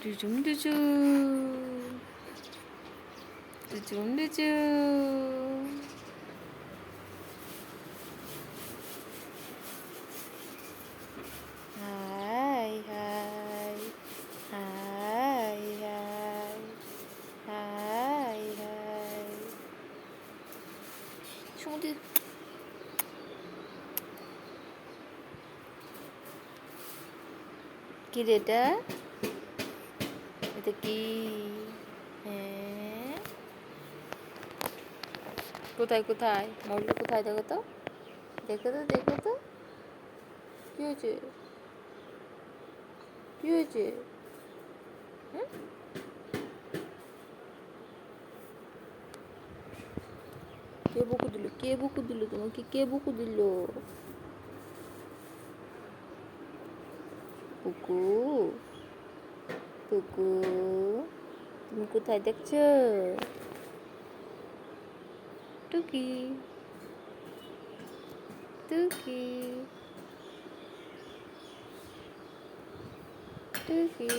ডুজুম ডুজু ডুজুম ডুজু হাই হাই হাই হাই হাই হাই সমুদ্র কি রে এটা এটা কি হ্যাঁ কোথায় কোথায় ময়ূরটা কোথায় দেখো তো দেখো তো দেখো তো কি হয়েছে কি হয়েছে হুম? কে বুকু দিল কে বুকু দিল তোমাকে কে বুকু দিল পুকু পুকু তুমি কোথায় দেখছ টুকি টুকি টুকি